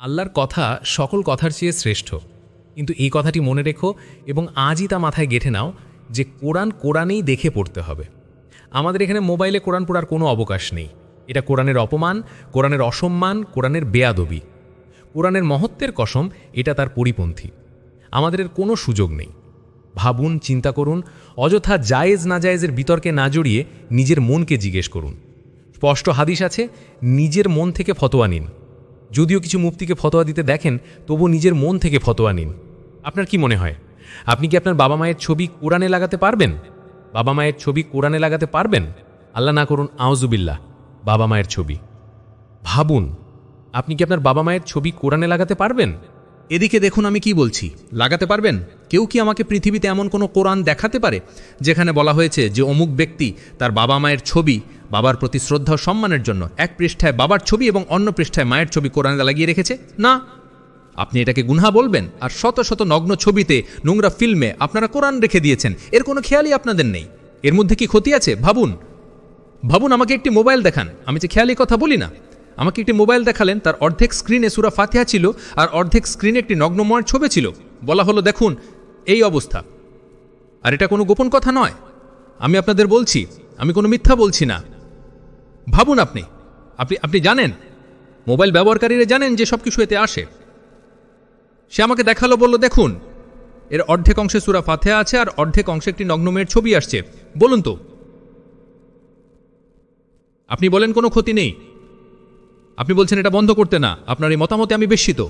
আল্লাহর কথা সকল কথার চেয়ে শ্রেষ্ঠ। কিন্তু এই কথাটি মনে রেখো এবং আজই তা মাথায় গেঁথে নাও যে কোরআন কোরআনেই দেখে পড়তে হবে। আমাদের এখানে মোবাইলে কোরআন পড়ার কোনো অবকাশ নেই। এটা কোরআনের অপমান, কোরআনের অসম্মান, কোরআনের বেয়াদবি। কোরআনের মহত্বের কসম, এটা তার পরিপন্থী। আমাদের এর কোনো সুযোগ নেই। ভাবুন, চিন্তা করুন, অযথা জায়েজ না জায়েজের বিতর্কে না জড়িয়ে নিজের মনকে জিজ্ঞেস করুন। স্পষ্ট হাদিস আছে, নিজের মন থেকে ফতোয়া নিন। যদিও কিছু মুফতিকে ফতোয়া দিতে দেখেন তবু নিজের মন থেকে ফতোয়া নিন। আপনার কি মনে হয়? আপনি কি আপনার বাবা মায়ের ছবি কোরআনে লাগাতে পারবেন? বাবা মায়ের ছবি কোরআনে লাগাতে পারবেন? আল্লাহ না করুন আউজুবিল্লাহ বাবা মায়ের ছবি। ভাবুন, আপনি কি আপনার বাবা মায়ের ছবি কোরআনে লাগাতে পারবেন? এদিকে দেখুন আমি কি বলছি। লাগাতে পারবেন? কেউ কি আমাকে পৃথিবীতে এমন কোনো কোরআন দেখাতে পারে, যেখানে বলা হয়েছে যে অমুক ব্যক্তি তার বাবা মায়ের ছবি বাবার প্রতি শ্রদ্ধা ও সম্মানের জন্য এক পৃষ্ঠায় বাবার ছবি এবং অন্য পৃষ্ঠায় মায়ের ছবি কোরআনে লাগিয়ে রেখেছে? না। আপনি এটাকে গুনহা বলবেন? আর শত শত নগ্ন ছবিতে, নোংরা ফিল্মে আপনারা কোরআন রেখে দিয়েছেন। এর কোনো খেয়ালই আপনাদের নেই। এর মধ্যে কি ক্ষতি আছে? ভাবুন। ভাবুন, আমাকে একটি মোবাইল দেখান। আমি যে খেয়ালি কথা বলি না। আমাকে একটি মোবাইল দেখালেন, তার অর্ধেক স্ক্রিনে সুরা ফাতিহা ছিল আর অর্ধেক স্ক্রিনে একটি নগ্নময়ের ছবি ছিল। বলা হলো, দেখুন, এই অবস্থা। আর এটা কোনো গোপন কথা নয়। আমি আপনাদের বলছি, আমি কোনো মিথ্যা বলছি না। ভাবুন আপনি। আপনি আপনি জানেন, মোবাইল ব্যবহারকারীরা জানেন যে সব কিছু এতে আসে। সে আমাকে দেখাল, বলল, দেখুন, এর অর্ধেক অংশে সুরা ফাতেহা আছে আর অর্ধেক অংশে একটি নগ্ন মেয়ের ছবি আসছে। বলুন তো। আপনি বলেন, কোনো ক্ষতি নেই। আপনি বলছেন এটা বন্ধ করতে না। আপনার এই মতামতে আমি বেশিত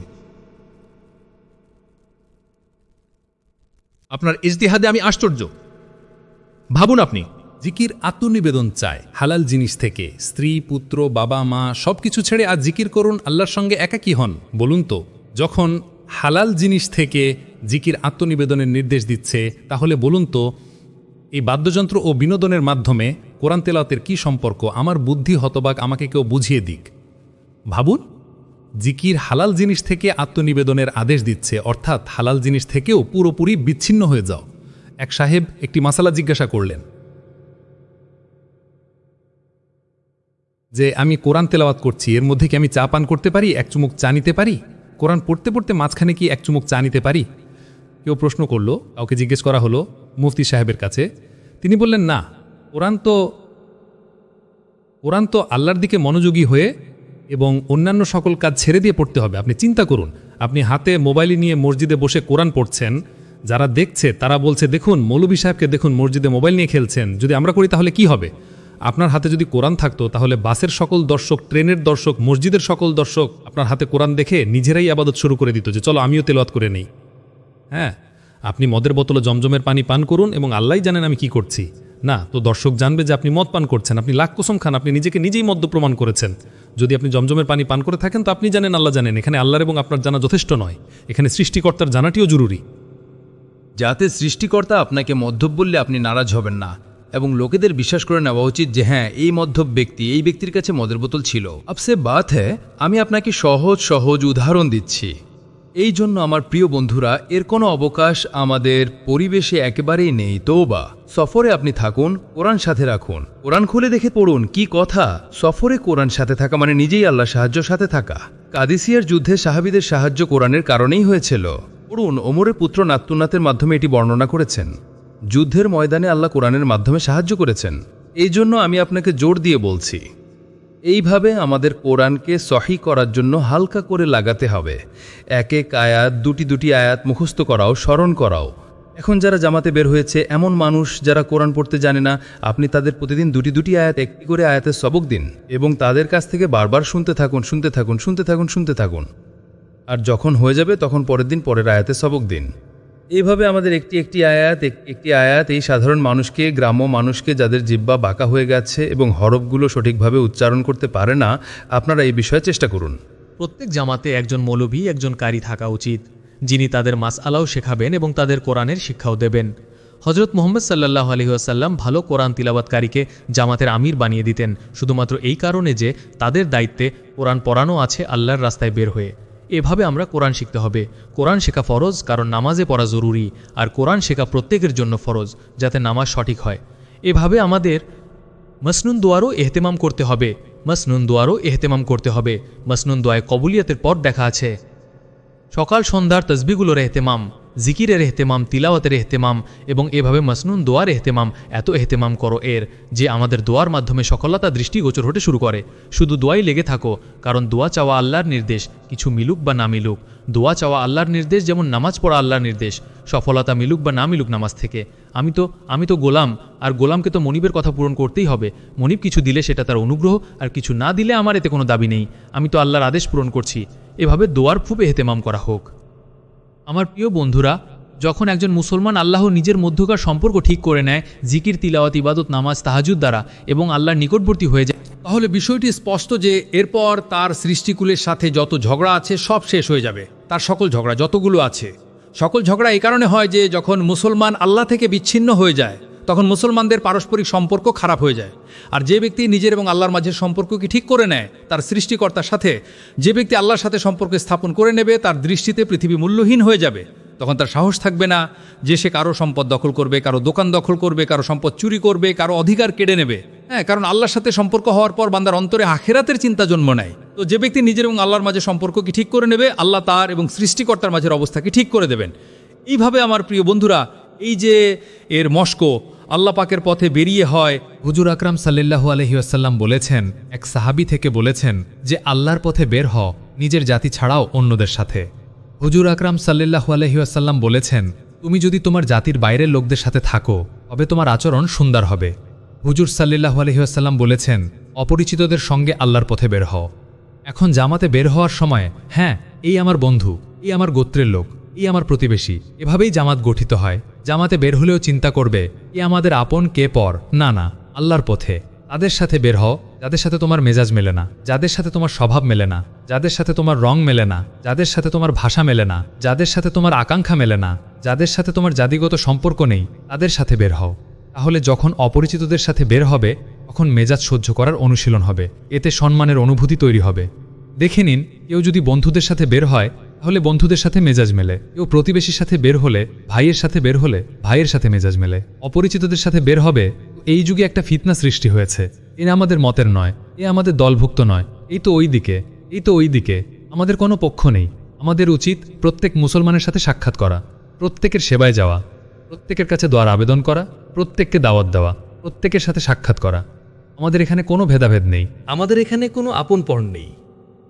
আপনার ইজতিহাদে আমি আশ্চর্য। ভাবুন আপনি জিকির আত্মনিবেদন চায়। হালাল জিনিস থেকে স্ত্রী, পুত্র, বাবা, মা সব কিছু ছেড়ে আজ জিকির করুন আল্লাহর সঙ্গে একাকী হন। বলুন তো, যখন হালাল জিনিস থেকে জিকির আত্মনিবেদনের নির্দেশ দিচ্ছে, তাহলে বলুন তো, এই বাদ্যযন্ত্র ও বিনোদনের মাধ্যমে কোরআন তেলাওয়াতের কী সম্পর্ক? আমার বুদ্ধি হতবাক, আমাকে কেউ বুঝিয়ে দিক। ভাবুন, জিকির হালাল জিনিস থেকে আত্মনিবেদনের আদেশ দিচ্ছে, অর্থাৎ হালাল জিনিস থেকেও পুরোপুরি বিচ্ছিন্ন হয়ে যাও। এক সাহেব একটি মাসালা জিজ্ঞাসা করলেন যে আমি কোরআন তেলাওয়াত করছি, এর মধ্যে কি আমি চা পান করতে পারি, এক চুমুক চা নিতে পারি? কোরআন পড়তে পড়তে মাঝখানে কি এক চুমুক চা নিতে পারি? কেউ প্রশ্ন করল, কাউকে জিজ্ঞেস করা হলো মুফতি সাহেবের কাছে। তিনি বললেন, না, কোরআন তো কোরআন তো আল্লাহর দিকে মনোযোগী হয়ে এবং অন্যান্য সকল কাজ ছেড়ে দিয়ে পড়তে হবে। আপনি চিন্তা করুন, আপনি হাতে মোবাইল নিয়ে মসজিদে বসে কোরআন পড়ছেন, যারা দেখছে তারা বলছে, দেখুন, মৌলভী সাহেবকে দেখুন মসজিদে মোবাইল নিয়ে খেলছেন, যদি আমরা করি তাহলে কি হবে আপনার হাতে যদি কোরআন থাকতো, তাহলে বাসের সকল দর্শক, ট্রেনের দর্শক, মসজিদের সকল দর্শক আপনার হাতে কোরআন দেখে নিজেরাই আবাদত শুরু করে দিত যে, চলো আমিও তেলাওয়াত করে নেই। হ্যাঁ আপনি মদের বোতলে জমজমের পানি পান করুন এবং আল্লাহ জানেন আমি কি করছি। না, তো দর্শক জানবে যে আপনি মদ পান করছেন, আপনি লাখ কসম খান, আপনি নিজেকে নিজেই মদ্য প্রমাণ করেছেন। যদি আপনি জমজমের পানি পান করে থাকেন, তো আপনি জানেন, আল্লাহ জানেন, এখানে আল্লাহর এবং আপনার জানা যথেষ্ট নয়। এখানে সৃষ্টিকর্তার জানাটিও জরুরি। যাতে সৃষ্টিকর্তা আপনাকে মধ্যপ বললে আপনি নারাজ হবেন না। এবং লোকেদের বিশ্বাস করে নেওয়া উচিত যে হ্যাঁ এই মধ্যপ ব্যক্তি, এই ব্যক্তির কাছে মদের বোতল ছিল। আপসে বাত হ্যাঁ আমি আপনাকে সহজ সহজ উদাহরণ দিচ্ছি। এই জন্য আমার প্রিয় বন্ধুরা, এর কোনো অবকাশ আমাদের পরিবেশে একেবারেই নেই। তৌবা সফরে আপনি থাকুন, কোরআন সাথে রাখুন। কোরআন খুলে দেখে পড়ুন, কি কথা? সফরে কোরআন সাথে থাকা মানে নিজেই আল্লাহ সাহায্য সাথে থাকা। কাদিসিয়ার যুদ্ধে সাহাবিদের সাহায্য কোরআনের কারণেই হয়েছিল। পড়ুন, ওমরের পুত্র নাত্তুনাথের মাধ্যমে এটি বর্ণনা করেছেন। যুদ্ধের ময়দানে আল্লাহ কোরআনের মাধ্যমে সাহায্য করেছেন। এই জন্য আমি আপনাকে জোর দিয়ে বলছি, এইভাবে আমাদের কোরআনকে সহি করার জন্য হালকা করে লাগাতে হবে। এক এক আয়াত, দুটি দুটি আয়াত মুখস্থ করাও, স্মরণ করাও। এখন যারা জামাতে বের হয়েছে, এমন মানুষ যারা কোরআন পড়তে জানে না, আপনি তাদের প্রতিদিন দুটি দুটি আয়াত, একটি করে আয়াতের সবক দিন এবং তাদের কাছ থেকে বারবার শুনতে থাকুন শুনতে থাকুন শুনতে থাকুন শুনতে থাকুন। আর যখন হয়ে যাবে, তখন পরের দিন পরের আয়াতে সবক দিন। এইভাবে আমাদের একটি একটি আয়াত একটি আয়াত, এই সাধারণ মানুষকে, গ্রাম্য মানুষকে যাদের জিব্বা বাঁকা হয়ে গেছে এবং হরফগুলো সঠিকভাবে উচ্চারণ করতে পারে না, আপনারা এই বিষয়ে চেষ্টা করুন। প্রত্যেক জামাতে একজন মৌলভী, একজন কারি থাকা উচিত, যিনি তাদের মাস আলাও শেখাবেন এবং তাদের কোরআনের শিক্ষাও দেবেন। হজরত মোহাম্মদ সাল্লাহ আলহিহাসাল্লাম ভালো কোরআন তিলাবাতকারীকে জামাতের আমির বানিয়ে দিতেন, শুধুমাত্র এই কারণে যে তাদের দায়িত্বে কোরআন পড়ানো আছে আল্লাহর রাস্তায় বের হয়ে। এভাবে আমরা কোরআন শিখতে হবে। কোরআন শেখা ফরজ, কারণ নামাজে পড়া জরুরি, আর কোরআন শেখা প্রত্যেকের জন্য ফরজ, যাতে নামাজ সঠিক হয়। এভাবে আমাদের মসনুন দোয়ারও এহতেমাম করতে হবে। মসনুন দোয়ারও এহতেমাম করতে হবে। মসনুন দোয়ায় কবুলিয়াতের পর দেখা আছে। সকাল সন্ধ্যার তসবিগুলোর এহতেমাম। জিকিরের এহতেমাম, তিলাওয়াতের এহতেমাম এবং এভাবে মসনুন দোয়ার এহতেমাম, এত এহতেমাম করো এর যে আমাদের দোয়ার মাধ্যমে সফলতা দৃষ্টিগোচর হতে শুরু করে। শুধু দোয়াই লেগে থাকো, কারণ দোয়া চাওয়া আল্লাহর নির্দেশ, কিছু মিলুক বা না মিলুক। দোয়া চাওয়া আল্লাহর নির্দেশ যেমন নামাজ পড়া আল্লাহর নির্দেশ, সফলতা মিলুক বা না মিলুক নামাজ থেকে। আমি তো আমি তো গোলাম, আর গোলামকে তো মনিবের কথা পূরণ করতেই হবে। মনিব কিছু দিলে সেটা তার অনুগ্রহ, আর কিছু না দিলে আমার এতে কোনো দাবি নেই। আমি তো আল্লাহর আদেশ পূরণ করছি। এভাবে দোয়ার খুব এহতেমাম করা হোক। আমার প্রিয় বন্ধুরা, যখন একজন মুসলমান আল্লাহ নিজের মধ্যকার সম্পর্ক ঠিক করে নেয়, জিকির, তিলাওয়াত, ইবাদত, নামাজ, তাহাজুদ দ্বারা এবং আল্লাহর নিকটবর্তী হয়ে যায়, তাহলে বিষয়টি স্পষ্ট যে এরপর তার সৃষ্টিকুলের সাথে যত ঝগড়া আছে, সব শেষ হয়ে যাবে। তার সকল ঝগড়া, যতগুলো আছে। সকল ঝগড়া এই কারণে হয় যে, যখন মুসলমান আল্লাহ থেকে বিচ্ছিন্ন হয়ে যায় তখন মুসলমানদের পারস্পরিক সম্পর্ক খারাপ হয়ে যায়। আর যে ব্যক্তি নিজের এবং আল্লাহর মাঝের সম্পর্ককে ঠিক করে নেয়, তার সৃষ্টিকর্তার সাথে, যে ব্যক্তি আল্লাহর সাথে সম্পর্ক স্থাপন করে নেবে, তার দৃষ্টিতে পৃথিবী মূল্যহীন হয়ে যাবে। তখন তার সাহস থাকবে না যে সে কারও সম্পদ দখল করবে, কারও দোকান দখল করবে, কারও সম্পদ চুরি করবে, কারও অধিকার কেড়ে নেবে। হ্যাঁ কারণ আল্লাহর সাথে সম্পর্ক হওয়ার পর বান্দার অন্তরে আখেরাতের চিন্তা জন্ম নেয়। তো যে ব্যক্তি নিজের এবং আল্লাহর মাঝে সম্পর্ককে ঠিক করে নেবে, আল্লাহ তার এবং সৃষ্টিকর্তার মাঝের অবস্থাকে ঠিক করে দেবেন। এইভাবে আমার প্রিয় বন্ধুরা, এই যে এর মস্কো আল্লাহ পাকের পথে বেরিয়ে হয়। হুজুর আকরাম সাল্লাহু আলহিউসাল্লাম বলেছেন, এক সাহাবি থেকে বলেছেন যে, আল্লাহর পথে বের হ, নিজের জাতি ছাড়াও অন্যদের সাথে। হুজুর আকরাম সাল্লাহু আলহিউসাল্লাম বলেছেন, তুমি যদি তোমার জাতির বাইরের লোকদের সাথে থাকো, তবে তোমার আচরণ সুন্দর হবে। হুজুর সাল্লাহু আলহিউসাল্লাম বলেছেন, অপরিচিতদের সঙ্গে আল্লাহর পথে বের হও এখন জামাতে বের হওয়ার সময় হ্যাঁ এই আমার বন্ধু, এই আমার গোত্রের লোক। এই আমার প্রতিবেশী। এভাবেই জামাত গঠিত হয়। জামাতে বের হলেও চিন্তা করবে, এ আমাদের আপন কে পর? না না, আল্লাহর পথে। তাদের সাথে বের হও। যাদের সাথে তোমার মেজাজ মেলে না, যাদের সাথে তোমার স্বভাব মেলে না, যাদের সাথে তোমার রং মেলে না, যাদের সাথে তোমার ভাষা মেলে না, যাদের সাথে তোমার আকাঙ্ক্ষা মেলে না, যাদের সাথে তোমার জাতিগত সম্পর্ক নেই, তাদের সাথে বের হও। তাহলে যখন অপরিচিতদের সাথে বের হবে, তখন মেজাজ সহ্য করার অনুশীলন হবে। এতে সম্মানের অনুভূতি তৈরি হবে। দেখে নিন, কেউ যদি বন্ধুদের সাথে বের হয় তাহলে বন্ধুদের সাথে মেজাজ মেলে। কেউ প্রতিবেশীর সাথে বের হলে, ভাইয়ের সাথে বের হলে, ভাইয়ের সাথে মেজাজ মেলে। অপরিচিতদের সাথে বের হবে এই যুগে একটা ফিতনা সৃষ্টি হয়েছে। এ আমাদের মতের নয়, এ আমাদের দলভুক্ত নয়। এই তো ওই দিকে, এই তো ওই দিকে। আমাদের কোনো পক্ষ নেই। আমাদের উচিত প্রত্যেক মুসলমানের সাথে সাক্ষাৎ করা, প্রত্যেকের সেবায় যাওয়া, প্রত্যেকের কাছে দোয়ার আবেদন করা, প্রত্যেককে দাওয়াত দেওয়া, প্রত্যেকের সাথে সাক্ষাৎ করা। আমাদের এখানে কোনো ভেদাভেদ নেই। আমাদের এখানে কোনো আপন পর নেই।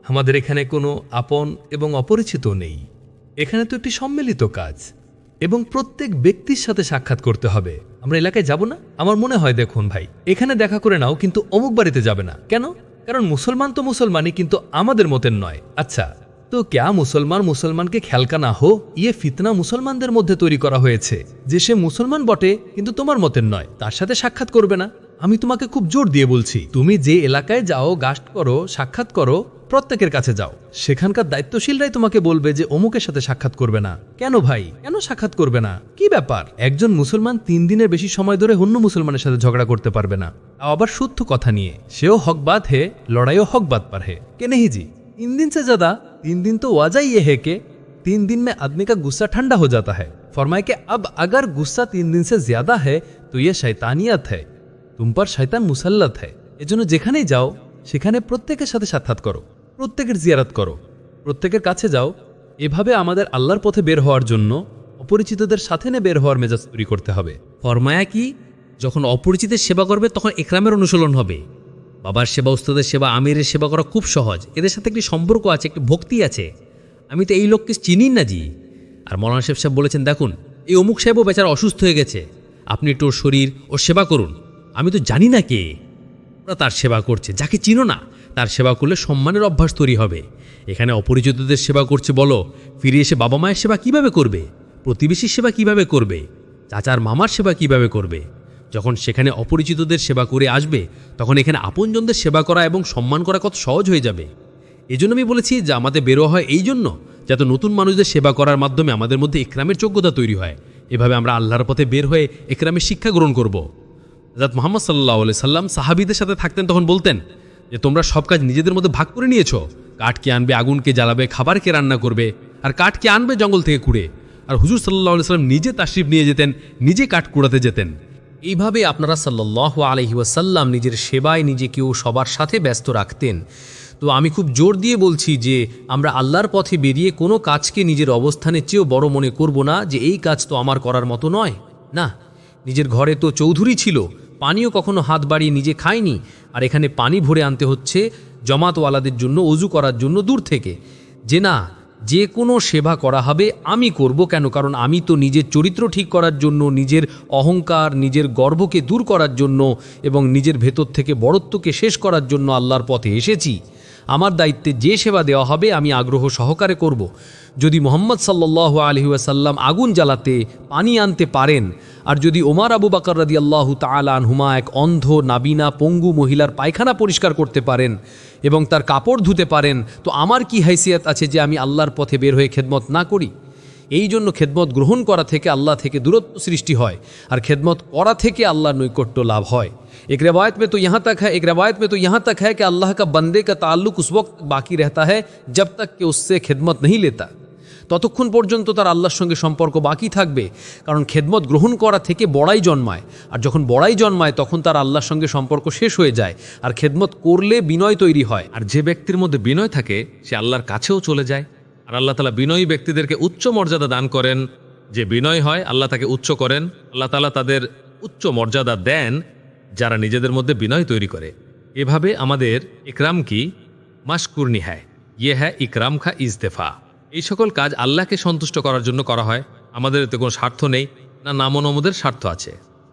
আমাদের এখানে কোনো আপন এবং অপরিচিত নেই। এখানে তো একটি সম্মিলিত কাজ এবং প্রত্যেক ব্যক্তির সাথে সাক্ষাৎ করতে হবে। আমরা এলাকায় যাব না? আমার মনে হয় দেখুন ভাই, এখানে দেখা করে নাও, কিন্তু অমুক বাড়িতে যাবে না। কেন? কারণ মুসলমান তো মুসলমানই, কিন্তু আমাদের মতের নয়। আচ্ছা তো ক্যা মুসলমান মুসলমানকে খেলকা না হো? ইয়ে ফিতনা মুসলমানদের মধ্যে তৈরি করা হয়েছে। যে সে মুসলমান বটে, কিন্তু তোমার মতের নয়। তার সাথে সাক্ষাৎ করবে না। আমি তোমাকে খুব জোর দিয়ে বলছি, তুমি যে এলাকায় যাও গাস্ট করো, সাক্ষাৎ করো প্রত্যেকের কাছে যাও সেখানকার দায়িত্বশীলরাই তোমাকে বলবে যে অমুকের সাথে সাক্ষাৎ করবে না কেন ভাই কেন সাক্ষাৎ করবে না কি ব্যাপার একজন মুসলমান তিন দিনের বেশি সময় ধরে অন্য মুসলমানের সাথে ঝগড়া করতে পারবে না তাও আবার শুদ্ধ কথা নিয়ে সেও হকবাদ হে লড়াইও হকবাদ পার হে কে नहीं जी तीन दिन से ज्यादा तीन दिन तो वजह ये है कि तीन दिन में आदमी का गुस्सा ठंडा हो जाता है फरमाए कि अब अगर गुस्सा तीन दिन से ज्यादा है तो ये शैतानियत है तुम पर শয়তান মুসাল্লাত है এজন্য যেখানেই যাও সেখানে প্রত্যেকের সাথে সাক্ষাৎ করো প্রত্যেকের জিয়ারাত করো। প্রত্যেকের কাছে যাও। এভাবে আমাদের আল্লাহর পথে বের হওয়ার জন্য অপরিচিতদের সাথে নিয়ে বের হওয়ার মেজাজ তৈরি করতে হবে। ফরমায়া কি? যখন অপরিচিতের সেবা করবে, তখন একরামের অনুশীলন হবে। বাবার সেবা, উস্তাদের সেবা, আমিরের সেবা করা খুব সহজ। এদের সাথে একটি সম্পর্ক আছে, একটি ভক্তি আছে। আমি তো এই লোককে চিনি না জি। আর মৌলানা সাহেব সাহেব বলেছেন, দেখুন, এই অমুক সাহেবও বেচারা অসুস্থ হয়ে গেছে। আপনি একটু ওর শরীর, ওর সেবা করুন। আমি তো জানি না কে। ওরা তার সেবা করছে। যাকে চিনো না তার সেবা করলে সম্মানের অভ্যাস তৈরি হবে। এখানে অপরিচিতদের সেবা করছে বলো, ফিরে এসে বাবা মায়ের সেবা কীভাবে করবে? প্রতিবেশীর সেবা কীভাবে করবে? চাচার মামার সেবা কীভাবে করবে? যখন সেখানে অপরিচিতদের সেবা করে আসবে, তখন এখানে আপনজনদের সেবা করা এবং সম্মান করা কত সহজ হয়ে যাবে। এজন্য আমি বলেছি যে আমাদের বেরো হয় এই জন্য, যাতে নতুন মানুষদের সেবা করার মাধ্যমে আমাদের মধ্যে একরামের যোগ্যতা তৈরি হয়। এভাবে আমরা আল্লাহর পথে বের হয়ে ইকরামের শিক্ষা গ্রহণ করব। হজরত মোহাম্মদ সাল্লাহ সাল্লাম সাহাবিদের সাথে থাকতেন, তখন বলতেন যে তোমরা সব কাজ নিজেদের মধ্যে ভাগ করে নিয়েছো। কাঠ কে আনবে, আগুনকে জ্বালাবে খাবার কে রান্না করবে, আর কাঠ কে আনবে জঙ্গল থেকে কুড়ে। আর হুজুর সাল্লাহ সাল্লাম নিজে তাশরিফ নিয়ে যেতেন, নিজে কাঠ কুড়াতে যেতেন। এইভাবে আপনারা সাল্লাহ আলহি ওয়াসাল্লাম নিজের সেবায় নিজেকেও সবার সাথে ব্যস্ত রাখতেন। তো আমি খুব জোর দিয়ে বলছি যে, আমরা আল্লাহর পথে বেরিয়ে কোনো কাজকে নিজের অবস্থানের চেয়েও বড় মনে করব না যে, এই কাজ তো আমার করার মতো নয়। না, নিজের ঘরে তো চৌধুরী ছিল পানিও কখনো হাত বাড়িয়ে নিজে খায়নি। আর এখানে পানি ভরে আনতে হচ্ছে জমাতওয়ালাদের জন্য, অজু করার জন্য দূর থেকে। যে না, যে কোনো সেবা করা হবে, আমি করব কেন? কারণ আমি তো নিজের চরিত্র ঠিক করার জন্য, নিজের অহংকার, নিজের গর্বকে দূর করার জন্য এবং নিজের ভেতর থেকে বড়ত্বকে শেষ করার জন্য আল্লাহর পথে এসেছি। আমার দায়িত্বে যে সেবা দেওয়া হবে আমি আগ্রহ সহকারে করব। যদি মোহাম্মদ সাল্লাহ আলহিউসাল্লাম আগুন জ্বালাতে পানি আনতে পারেন, আর যদি ওমার আবু বাকর রাদি আল্লাহ তালানহুমা এক অন্ধ, নাবিনা, পঙ্গু মহিলার পায়খানা পরিষ্কার করতে পারেন এবং তার কাপড় ধুতে পারেন, তো আমার কি হাইসিয়াত আছে যে আমি আল্লাহর পথে বের হয়ে খেদমত না করি এই জন্য খেদমত গ্রহণ করা থেকে আল্লাহ থেকে দূরত্ব সৃষ্টি হয়, আর খেদমত করা থেকে আল্লাহর নৈকট্য লাভ হয় एक रवायत में तो यहाँ तक है एक रवायत में तो यहाँ तक है कि अल्लाह का बंदे का ताल्लुक उस वक्त बाकी रहता है जब तक कि उससे खिदमत नहीं लेता ততক্ষণ পর্যন্ত তার আল্লাহর সঙ্গে সম্পর্ক বাকি থাকবে কারণ খেদমত গ্রহণ করা থেকে বড়াই জন্মায় আর যখন বড়াই জন্মায় তখন তার আল্লাহর সঙ্গে সম্পর্ক শেষ হয়ে যায় আর খেদমত করলে বিনয় তৈরি হয় আর যে ব্যক্তির মধ্যে বিনয় থাকে সে আল্লাহর কাছেও চলে যায় আর আল্লাহ তালা বিনয়ী ব্যক্তিদেরকে উচ্চ মর্যাদা দান করেন যে বিনয় হয় আল্লাহ তাকে উচ্চ করেন আল্লাহ তালা তাদের উচ্চ মর্যাদা দেন যারা নিজেদের মধ্যে বিনয় তৈরি করে। এভাবে আমাদের ইকরাম কি? মাসকুরনি হ্যায়। ইয়ে হ্যাঁ ইকরাম খা ইজতেফা। এই সকল কাজ আল্লাহকে সন্তুষ্ট করার জন্য করা হয়। আমাদের এতে কোনো স্বার্থ নেই, না নামনমদের স্বার্থ আছে।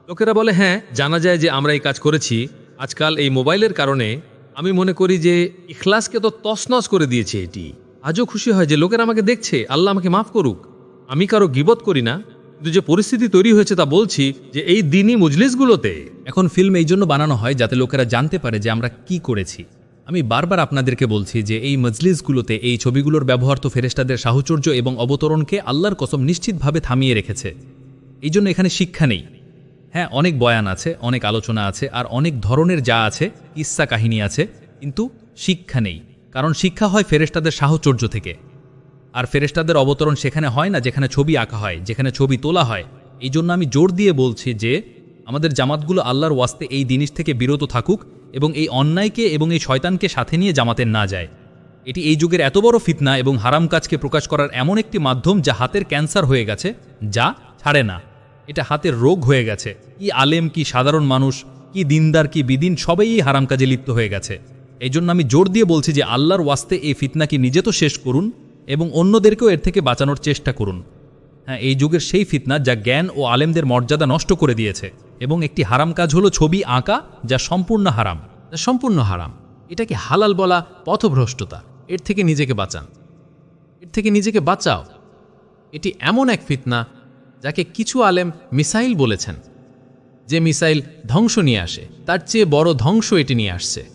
লোকেরা বলে হ্যাঁ জানা যায় যে আমরা এই কাজ করেছি। আজকাল এই মোবাইলের কারণে আমি মনে করি যে ইখলাসকে তো তছনছ করে দিয়েছে এটি। আজও খুশি হয় যে লোকেরা আমাকে দেখছে। আল্লাহ আমাকে মাফ করুক। আমি কারও গিবত করি না। কিন্তু যে পরিস্থিতি তৈরি হয়েছে তা বলছি যে এই দিনই মজলিসগুলোতে এখন ফিল্ম এই জন্য বানানো হয় যাতে লোকেরা জানতে পারে যে আমরা কি করেছি। আমি বারবার আপনাদেরকে বলছি যে এই মজলিসগুলোতে এই ছবিগুলোর ব্যবহার তো ফেরেস্তাদের সাহচর্য এবং অবতরণকে আল্লাহর কসম নিশ্চিতভাবে থামিয়ে রেখেছে। এই জন্য এখানে শিক্ষা নেই। হ্যাঁ অনেক বয়ান আছে, অনেক আলোচনা আছে, আর অনেক ধরনের যা আছে ইচ্ছা কাহিনী আছে, কিন্তু শিক্ষা নেই। কারণ শিক্ষা হয় ফেরেস্তাদের সাহচর্য থেকে। আর ফেরেস্তাদের অবতরণ সেখানে হয় না যেখানে ছবি আঁকা হয়, যেখানে ছবি তোলা হয়। এই জন্য আমি জোর দিয়ে বলছি যে, আমাদের জামাতগুলো আল্লাহর ওয়াস্তে এই জিনিস থেকে বিরত থাকুক এবং এই অন্যায়কে এবং এই শয়তানকে সাথে নিয়ে জামাতে না যায়। এটি এই যুগের এত বড় ফিতনা এবং হারাম কাজকে প্রকাশ করার এমন একটি মাধ্যম যা হাতের ক্যান্সার হয়ে গেছে, যা ছাড়ে না। এটা হাতের রোগ হয়ে গেছে। কি আলেম, কি সাধারণ মানুষ, কি দিনদার, কি বিদিন, সবাই এই হারাম কাজে লিপ্ত হয়ে গেছে। এই জন্য আমি জোর দিয়ে বলছি যে, আল্লাহর ওয়াস্তে এই ফিতনাকে নিজে তো শেষ করুন এবং অন্যদেরকেও এর থেকে বাঁচানোর চেষ্টা করুন। হ্যাঁ এই যুগের সেই ফিতনা যা জ্ঞান ও আলেমদের মর্যাদা নষ্ট করে দিয়েছে এবং একটি হারাম কাজ হলো ছবি আঁকা যা সম্পূর্ণ হারাম। তা সম্পূর্ণ হারাম। এটাকে হালাল বলা পথভ্রষ্টতা। এর থেকে নিজেকে বাঁচান। এর থেকে নিজেকে বাঁচাও। এটি এমন এক ফিতনা যাকে কিছু আলেম মিসাইল বলেছেন। যে মিসাইল ধ্বংস নিয়ে আসে। তার চেয়ে বড় ধ্বংস এটি নিয়ে আসছে।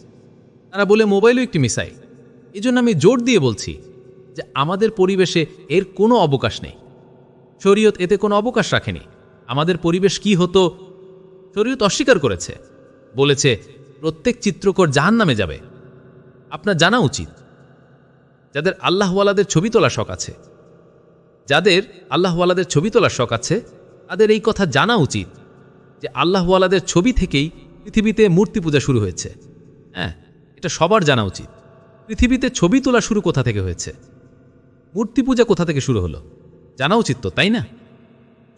তারা বলে, মোবাইলও একটি মিসাইল। এই আমি জোর দিয়ে বলছি যে আমাদের পরিবেশে এর কোনো অবকাশ নেই। শরীয়ত এতে কোনো অবকাশ রাখেনি। আমাদের পরিবেশ কি হতো? শরীয়ত অস্বীকার করেছে। বলেছে, প্রত্যেক চিত্রকর জাহান নামে যাবে। আপনার জানা উচিত। যাদের আল্লাহওয়ালাদের ছবি তোলার শখ আছে। যাদের আল্লাহওয়ালাদের ছবি তোলার শখ আছে, তাদের এই কথা জানা উচিত যে আল্লাহওয়ালাদের ছবি থেকেই পৃথিবীতে মূর্তি পূজা শুরু হয়েছে। হ্যাঁ এটা সবার জানা উচিত। পৃথিবীতে ছবি তোলা শুরু কোথা থেকে হয়েছে? মূর্তি পূজা কোথা থেকে শুরু হলো? জানা উচিত তো, তাই না?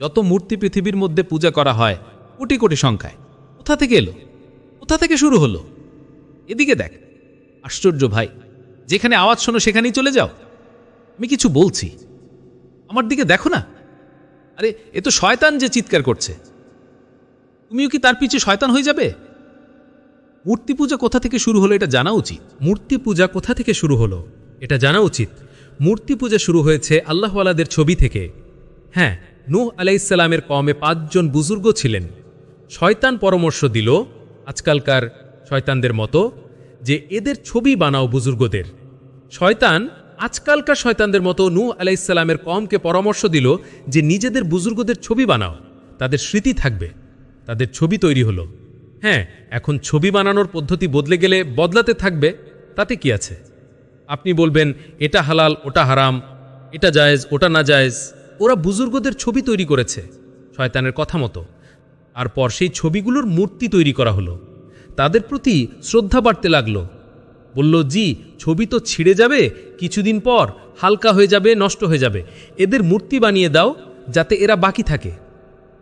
যত মূর্তি পৃথিবীর মধ্যে পূজা করা হয়, কোটি কোটি সংখ্যায়। কোথা থেকে এলো? কোথা থেকে শুরু হলো? এদিকে দেখ। আশ্চর্য ভাই, যেখানে আওয়াজ শোনো, সেখানেই চলে যাও। আমি কিছু বলছি। আমার দিকে দেখো না। আরে, এ তো শয়তান যে চিৎকার করছে। তুমিও কি তার পিছু শয়তান হয়ে যাবে? মূর্তি পূজা কোথা থেকে শুরু হলো, এটা জানা উচিত। মূর্তি পূজা কোথা থেকে শুরু হলো, এটা জানা উচিত। মূর্তি পূজা শুরু হয়েছে আল্লাহওয়ালাদের ছবি থেকে। হ্যাঁ নূহ আলাইসাল্লামের কমে পাঁচজন বুজুর্গ ছিলেন। শয়তান পরামর্শ দিল, আজকালকার শয়তানদের মতো, যে এদের ছবি বানাও বুজুর্গদের। শয়তান, আজকালকার শয়তানদের মতো নূহ আলাইসাল্লামের কমকে পরামর্শ দিল যে নিজেদের বুজুর্গদের ছবি বানাও, তাদের স্মৃতি থাকবে, তাদের ছবি তৈরি হলো। হ্যাঁ এখন ছবি বানানোর পদ্ধতি বদলে গেলে বদলাতে থাকবে, তাতে কি আছে? আপনি বলবেন, এটা হালাল, ওটা হারাম, এটা জায়েজ, ওটা না জায়েজ। ওরা বুজুর্গদের ছবি তৈরি করেছে, শয়তানের কথা মতো। আর পর সেই ছবিগুলোর মূর্তি তৈরি করা হলো। তাদের প্রতি শ্রদ্ধা বাড়তে লাগল। বলল, জি, ছবি তো ছিঁড়ে যাবে, কিছুদিন পর হালকা হয়ে যাবে, নষ্ট হয়ে যাবে। এদের মূর্তি বানিয়ে দাও, যাতে এরা বাকি থাকে।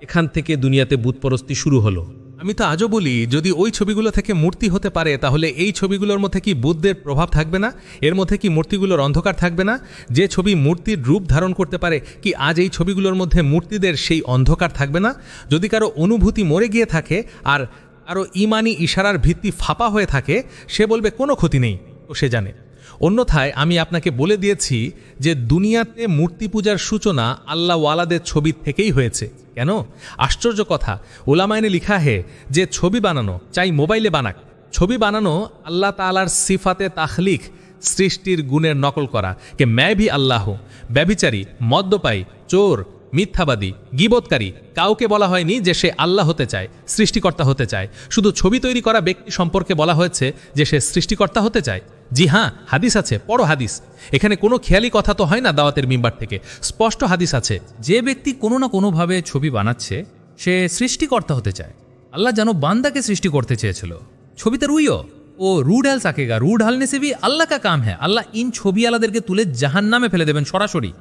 এখান থেকে দুনিয়াতে বুতপরস্তি শুরু হলো। আমি তো আজও বলি, যদি ওই ছবিগুলো থেকে মূর্তি হতে পারে, তাহলে এই ছবিগুলোর মধ্যে কি বুদ্ধের প্রভাব থাকবে না? এর মধ্যে কি মূর্তিগুলোর অন্ধকার থাকবে না? যে ছবি মূর্তির রূপ ধারণ করতে পারে, কি আজ এই ছবিগুলোর মধ্যে মূর্তিদের সেই অন্ধকার থাকবে না? যদি কারও অনুভূতি মরে গিয়ে থাকে, আর আরও ইমানি ইশারার ভিত্তি ফাঁপা হয়ে থাকে, সে বলবে, কোনো ক্ষতি নেই। ও সে জানে। অন্যথায় আমি আপনাকে বলে দিয়েছি যে, দুনিয়াতে মূর্তি পূজার সূচনা আল্লাহ ওয়ালাদের ছবি থেকেই হয়েছে। কেন? আশ্চর্য কথা। ওলামায়নে লিখা হে যে, ছবি বানানো, চাই মোবাইলে বানাক। ছবি বানানো আল্লাহ তালার সিফাতে তাখলিক, সৃষ্টির গুণের নকল করা। কে ম্যায় ভি আল্লাহ ব্যবিচারী মদ্যপায়ী, চোর, মিথ্যাবাদী, গিবৎকারী, কাউকে বলা হয়নি যে সে আল্লাহ হতে চায়, সৃষ্টিকর্তা হতে চায়। শুধু ছবি তৈরি করা ব্যক্তি সম্পর্কে বলা হয়েছে যে সে সৃষ্টিকর্তা হতে চায়। জি হ্যাঁ হাদিস আছে বড় হাদিস। এখানে কোনো খেয়ালি কথা তো হয় না দাওয়াতের মিম্বার থেকে। স্পষ্ট হাদিস আছে, যে ব্যক্তি কোনো না কোনোভাবে ছবি বানাচ্ছে, সে সৃষ্টিকর্তা হতে চায়। আল্লাহ যেন বান্দাকে সৃষ্টি করতে চেয়েছিল। ছবিতে রুইও, ও রুড হাল সাকেগা রুড হালনে সে ভি আল্লাহ কা কাম হ্যাঁ আল্লাহ ইন ছবি আলাদেরকে তুলে জাহান নামে ফেলে দেবেন সরাসরি।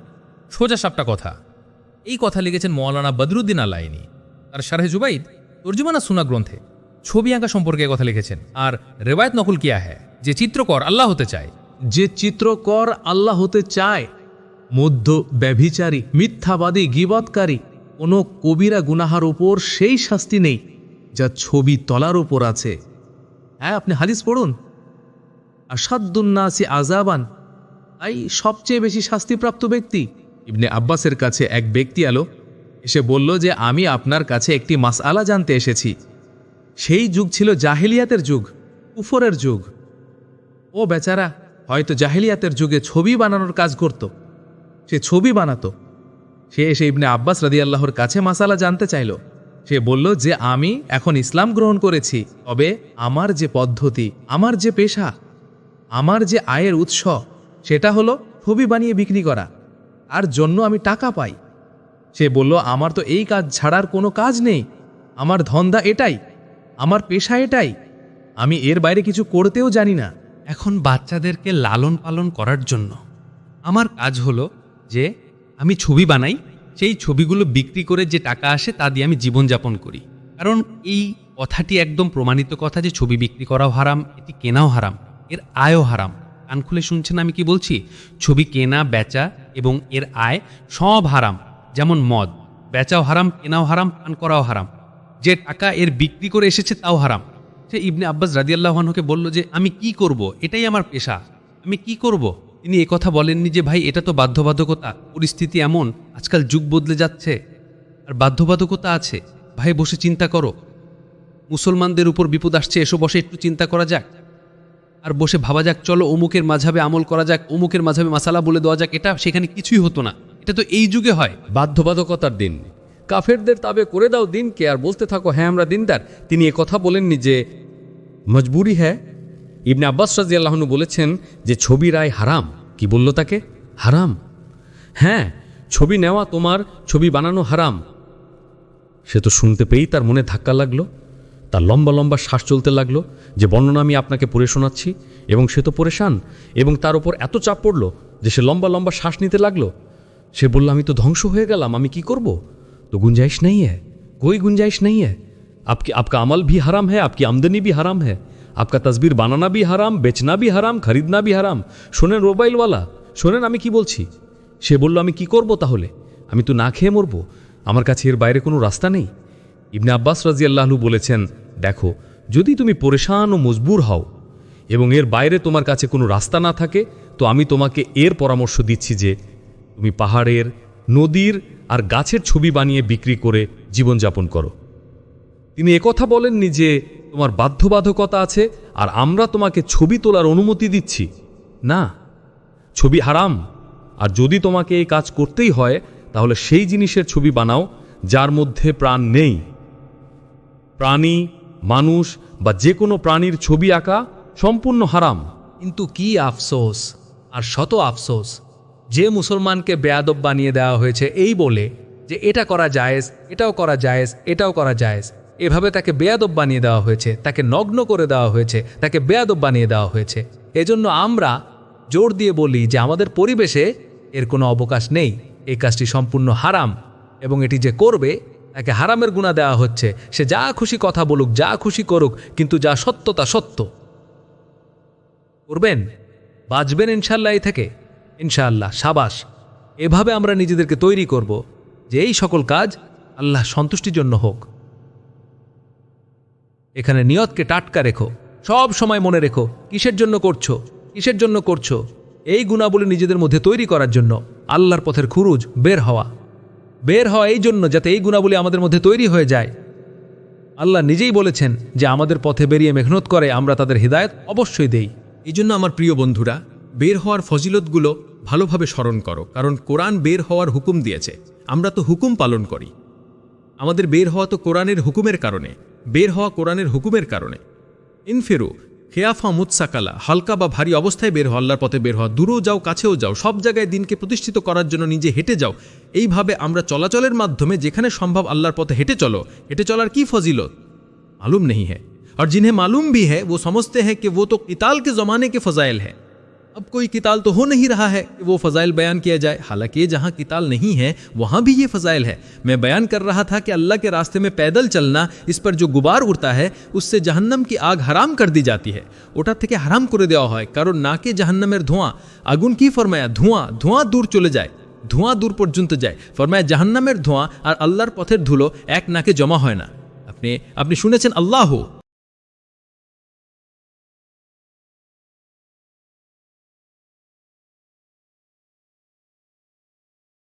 সোজা সাপটা কথা। এই কথা লিখেছেন মৌলানা বদরুদ্দিন আল্লাইনি তার শারহে জুবাইদ, তর্জুমানা সুনা গ্রন্থে। ছবি আঁকা সম্পর্কে কথা লিখেছেন। আর রেওয়ায়ত নকুল কিয়া হ্যাঁ যে চিত্রকর আল্লাহ হতে চায়। যে চিত্রকর আল্লাহ হতে চায়, মধ্য ব্যভিচারী, মিথ্যাবাদী, গিবৎকারী, কোনো কবিরা গুনাহার উপর সেই শাস্তি নেই যা ছবি তলার উপর আছে। হ্যাঁ আপনি হাদিস পড়ুন? আসাদুন্নাসি আজাবান তাই সবচেয়ে বেশি শাস্তিপ্রাপ্ত ব্যক্তি? ইবনে আব্বাসের কাছে এক ব্যক্তি আলো এসে বলল যে, আমি আপনার কাছে একটি মাসআলা জানতে এসেছি। সেই যুগ ছিল জাহেলিয়াতের যুগ, কুফরের যুগ। ও বেচারা, হয়তো জাহেলিয়াতের যুগে ছবি বানানোর কাজ করত। সে ছবি বানাতো। সে এসে ইবনে আব্বাস রাদি আল্লাহর কাছে মাসালা জানতে চাইল। সে বলল যে, আমি এখন ইসলাম গ্রহণ করেছি, তবে আমার যে পদ্ধতি, আমার যে পেশা, আমার যে আয়ের উৎস, সেটা হলো ছবি বানিয়ে বিক্রি করা। আর জন্য আমি টাকা পাই। সে বলল, আমার তো এই কাজ ছাড়ার কোনো কাজ নেই। আমার ধন্দা এটাই, আমার পেশা এটাই। আমি এর বাইরে কিছু করতেও জানি না। এখন বাচ্চাদেরকে লালন পালন করার জন্য আমার কাজ হলো যে আমি ছবি বানাই, সেই ছবিগুলো বিক্রি করে যে টাকা আসে তা দিয়ে আমি জীবনযাপন করি। কারণ এই কথাটি একদম প্রমাণিত কথা যে ছবি বিক্রি করাও হারাম, এটি কেনাও হারাম, এর আয়ও হারাম। কান খুলে শুনছেন আমি কি বলছি? ছবি কেনা, বেচা এবং এর আয় সব হারাম, যেমন মদ। বেচাও হারাম, কেনাও হারাম, পান করাও হারাম। যে টাকা এর বিক্রি করে এসেছে তাও হারাম। সে ইবনে আব্বাস রাদিয়াল্লাহনকে বলল যে, আমি কি করব? এটাই আমার পেশা। আমি কি করব? তিনি কথা বলেননি যে, ভাই, এটা তো বাধ্যবাধকতা। পরিস্থিতি এমন, আজকাল যুগ বদলে যাচ্ছে। আর বাধ্যবাধকতা আছে। ভাই, বসে চিন্তা করো। মুসলমানদের উপর বিপদ আসছে, এসো বসে, একটু চিন্তা করা যাক। আর বসে ভাবা যাক, চলো অমুকের মাঝাবে আমল করা যাক, অমুকের মাঝাবে মাসালা বলে দেওয়া যাক, এটা সেখানে কিছুই হতো না। এটা তো এই যুগে হয়। বাধ্যবাধকতার দিন। কাফেরদের তাবে করে দাও দিনকে, আর বলতে থাকো হ্যাঁ আমরা দিনদার। তিনি কথা বলেননি যে মজবুরি হ্যাঁ। ইবনে আব্বাস রাজি আল্লাহনু বলেছেন যে ছবি রায় হারাম। কি বলল তাকে? হারাম। হ্যাঁ ছবি নেওয়া তোমার, ছবি বানানো হারাম। সে তো শুনতে পেয়েই তার মনে ধাক্কা লাগল, তার লম্বা লম্বা শ্বাস চলতে লাগল যে বর্ণনা আমি আপনাকে পড়ে শোনাচ্ছি এবং সে তো পরেশান এবং তার ওপর এত চাপ পড়ল যে সে লম্বা লম্বা শ্বাস নিতে লাগল। সে বলল, আমি তো ধ্বংস হয়ে গেলাম, আমি কি করব? তো গুঞ্জাইশ নেই হ্যাঁ কই গুঞ্জাইশ নেই হ্যাঁ आपकी आपका अमल भी हराम है आपकी आमदनी भी हराम है आपका तस्वीर বানানা भी हराम बेचना भी हराम खरीदना भी हराम শোনেন মোবাইলওয়ালা শোনেন আমি কি বলছি সে বলল আমি কি করব তাহলে আমি তো না খেয়ে মরব আমার কাছে এর বাইরে কোনো রাস্তা নেই ইবনে আব্বাস রাজি আল্লাহলু বলেছেন দেখো যদি তুমি পরেশান ও মজবুর হও এবং এর বাইরে তোমার কাছে কোনো রাস্তা না থাকে তো আমি তোমাকে এর পরামর্শ দিচ্ছি যে তুমি পাহাড়ের নদীর আর গাছের ছবি বানিয়ে বিক্রি করে জীবনযাপন করো তিনি একথা বলেননি যে তোমার বাধ্যবাধকতা আছে আর আমরা তোমাকে ছবি তোলার অনুমতি দিচ্ছি। না, ছবি হারাম। আর যদি তোমাকে এই কাজ করতেই হয়, তাহলে সেই জিনিসের ছবি বানাও যার মধ্যে প্রাণ নেই। প্রাণী, মানুষ বা যে কোনো প্রাণীর ছবি আঁকা সম্পূর্ণ হারাম। কিন্তু কি আফসোস আর শত আফসোস যে মুসলমানকে বেয়াদব বানিয়ে দেওয়া হয়েছে এই বলে যে এটা করা জায়েজ, এটাও করা জায়েজ, এটাও করা জায়েজ। এভাবে তাকে বেয়াদব বানিয়ে দেওয়া হয়েছে, তাকে নগ্ন করে দেওয়া হয়েছে, তাকে বেয়াদব বানিয়ে দেওয়া হয়েছে। এজন্য আমরা জোর দিয়ে বলি যে আমাদের পরিবেশে এর কোনো অবকাশ নেই। এই কাজটি সম্পূর্ণ হারাম এবং এটি যে করবে, তাকে হারামের গুণা দেওয়া হচ্ছে। সে যা খুশি কথা বলুক, যা খুশি করুক, কিন্তু যা সত্য তা সত্য। করবেন? বাঁচবেন ইনশাল্লাহ এই থেকে? ইনশাআল্লাহ, সাবাস। এভাবে আমরা নিজেদেরকে তৈরি করব যে এই সকল কাজ আল্লাহ সন্তুষ্টির জন্য হোক। এখানে নিয়তকে টাটকা রেখো। সব সময় মনে রেখো, কিসের জন্য করছ, কিসের জন্য করছ? এই গুণাবলী নিজেদের মধ্যে তৈরি করার জন্য আল্লাহর পথের খুরুজ বের হওয়া। বের হওয়া এই জন্য যাতে এই গুণাবলী আমাদের মধ্যে তৈরি হয়ে যায়। আল্লাহ নিজেই বলেছেন যে আমাদের পথে বেরিয়ে মেহনত করে আমরা তাদের হৃদায়ত অবশ্যই দেই। এই জন্য আমার প্রিয় বন্ধুরা, বের হওয়ার ফজিলতগুলো ভালোভাবে স্মরণ করো, কারণ কোরআন বের হওয়ার হুকুম দিয়েছে। আমরা তো হুকুম পালন করি। আমাদের বের হওয়া তো কোরআনের হুকুমের কারণে। বের হওয়া কোরআনের হুকুমের কারণে ইনফেরু খেয়াফা মুৎসাকালা হালকা বা ভারী অবস্থায় বের হওয়া আল্লাহর পথে বের হওয়া দূরও যাও কাছেও যাও সব জায়গায় দিনকে প্রতিষ্ঠিত করার জন্য নিজে হেঁটে যাও এইভাবে আমরা চলাচলের মাধ্যমে যেখানে সম্ভব আল্লাহর পথে হেঁটে চলো হেঁটে চলার কি ফজিলত मालूम नहीं है और जिन्हें मालूम भी है वो समझते हैं कि वो तो किताल के ज़माने के फ़जाइल है अब कोई किताल तो हो नहीं रहा है कि वो फ़जाइल बयान किया जाए हालांकि जहाँ किताल नहीं है वहाँ भी ये फ़जाइल है मैं बयान कर रहा था कि अल्लाह के रास्ते में पैदल चलना इस पर जो गुबार उड़ता है उससे जहन्नम की आग हराम कर दी जाती है ওটা থেকে হারাম করে দেওয়া হয় কারণ নাকে জাহান্নামের ধোঁয়া আগুন কি ফরমায়া ধোঁয়া ধোঁয়া দূর চলে যায় ধোঁয়া দূর পর্যন্ত যায় ফরমায়া জাহান্নামের ধোঁয়া আর আল্লাহর পথের ধুলো এক নাকে জমা হয় না আপনি আপনি শুনেছেন আল্লাহ